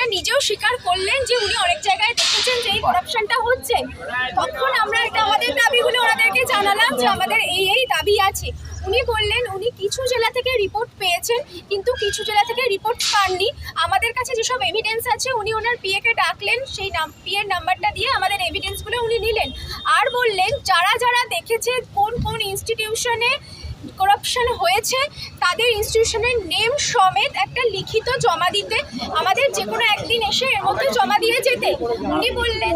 এটা নিজেও স্বীকার করলেন যে উনি অনেক জায়গায় দেখেছেন যে এই করাপশনটা হচ্ছে। তখন আমরা এটা আমাদের দাবিগুলো ওনাদেরকে জানালাম যে আমাদের এই এই দাবি আছে। উনি বললেন, উনি কিছু জেলা থেকে রিপোর্ট পেয়েছেন, কিন্তু কিছু জেলা থেকে রিপোর্ট পাননি। আমাদের কাছে যেসব এভিডেন্স আছে, উনি ওনার পিএকে ডাকলেন, সেই নাম পিএর নাম্বারটা দিয়ে আমাদের এভিডেন্সগুলো উনি নিলেন। আর বললেন, যারা যারা দেখেছে কোন কোন ইনস্টিটিউশনে করাপশন হয়েছে, তাদের ইনস্টিটিউশনের নেম সমেত একটা লিখিত জমা দিতে, আমাদের যে কোনো একদিন এসে এর মধ্যে জমা দিয়ে যেতে। উনি বললেন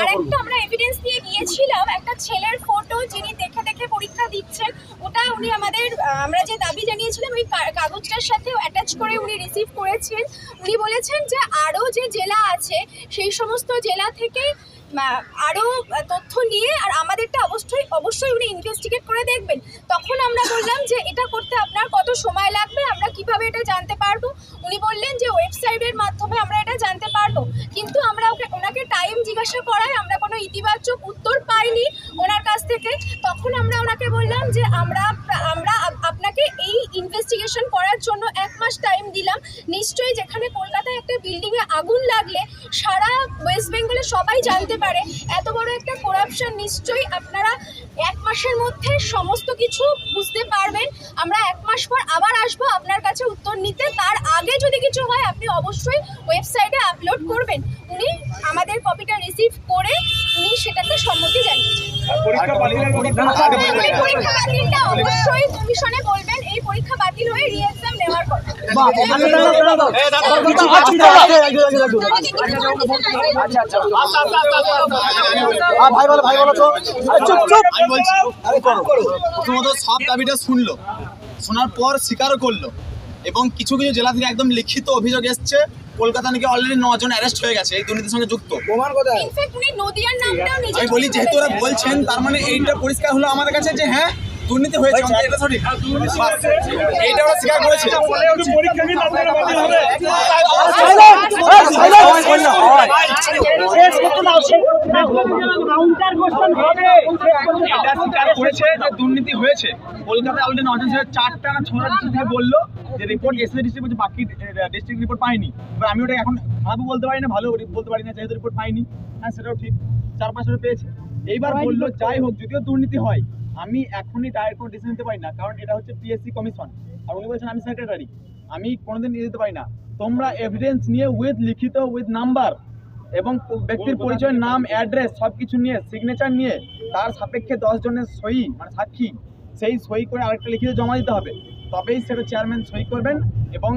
আর একটা আমরা এভিডেন্স দিয়ে গিয়েছিলাম একটা ছেলের ফটো যিনি দেখে দেখে পরীক্ষা দিচ্ছেন, ওটা উনি আমাদের আমরা যে দাবি জানিয়েছিলাম, ওই কাগজটার সাথে অ্যাটাচ করে উনি রিসিভ করেছেন। উনি বলেছেন যে আরও যে জেলা আছে, সেই সমস্ত জেলা থেকে আরও তথ্য নিয়ে আর আমাদেরটা অবশ্যই অবশ্যই উনি ইনভেস্টিগেট করে দেখবেন। তখন আমরা বললাম যে এটা করতে আপনার কত সময় লাগবে, আমরা কীভাবে এটা জানতে পারব? উনি বললেন যে ওয়েবসাইটের মাধ্যমে আমরা এটা জানতে পারব। কিন্তু আমরা ওকে, ওনাকে টাইম জিজ্ঞাসা করায় আমরা কোনো ইতিবাচক উত্তর পাইনি ওনার কাছ থেকে। তখন আমরা ওনাকে বললাম যে আমরা আমরা আপ- আপনাকে এই ইনভেস্টিগেশন করার জন্য এক মাস টাইম দিলাম। নিশ্চয়ই যেখানে কলকাতায় একটা বিল্ডিংয়ে আগুন লাগলে সারা ওয়েস্ট বেঙ্গলে সবাই জানতে পারে। এত বড় একটা করাপশন নিশ্চয়ই আপনারা এক মাসের মধ্যে সমস্ত কিছু বুঝতে পারবেন। আমরা এক মাস পর আবার আসব আপনার কাছে উত্তর নিতে। তার আগে যদি কিছু হয়, আপনি অবশ্যই ওয়েবসাইটে আপলোড করবেন। উনি আমাদের কপিটা রিসিভ করে সেটাতে সম্মতি পরীক্ষা বাতিলটা অবশ্যই কমিশনে বলবেন এই পরীক্ষা বাতিল হয়ে রি এক্সাম নেওয়ার কথা ভাই বলো ভাই বলো তো চুপ চুপ আমি বলছি প্রথমত সব দাবিটা শুনলো শোনার পর স্বীকারও করল এবং কিছু কিছু জেলা থেকে একদম লিখিত অভিযোগ এসছে কলকাতা নাকি অলরেডি নজন অ্যারেস্ট হয়ে গেছে এই দুর্নীতির সঙ্গে যুক্ত। প্রমাণ কোথায়? ইনফ্যাক্ট উনি নদিয়ার নামটাও নিজে আমি বলি যেহেতু ওরা বলছেন তার মানে এইটা পরিষ্কার হলো আমাদের কাছে যে হ্যাঁ দুর্নীতি হয়েছে এটা সঠিক। এইটা ওরা স্বীকার করেছে। দুর্নীতি হয়েছে আমি ওটা এখন বলতে পারি না ভালো বলতে পারি না যেহেতু রিপোর্ট হ্যাঁ সেটাও ঠিক চার পেয়েছে এইবার বলল যাই হোক যদিও দুর্নীতি হয় আমি এখনই ডাইরেক্ট কোনো ডিসিশন নিতে পারি না কারণ এটা হচ্ছে পিএসসি কমিশন আর উনি বলছেন আমি সেক্রেটারি আমি কোনোদিন নিয়ে যেতে পারি না। তোমরা এভিডেন্স নিয়ে উইথ লিখিত উইথ নাম্বার এবং ব্যক্তির পরিচয় নাম অ্যাড্রেস সব কিছু নিয়ে সিগনেচার নিয়ে তার সাপেক্ষে দশ জনের সই মানে সাক্ষী সেই সই করে আরেকটা লিখিত জমা দিতে হবে তবেই সেটা চেয়ারম্যান সই করবেন এবং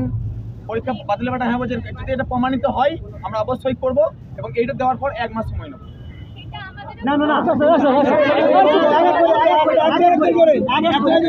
পরীক্ষা বাতিল বাটা হ্যাঁ বলছে যদি এটা প্রমাণিত হয় আমরা অবশ্যই করব এবং এইটা দেওয়ার পর এক মাস সময় নেব না না না আগে করে আগে করে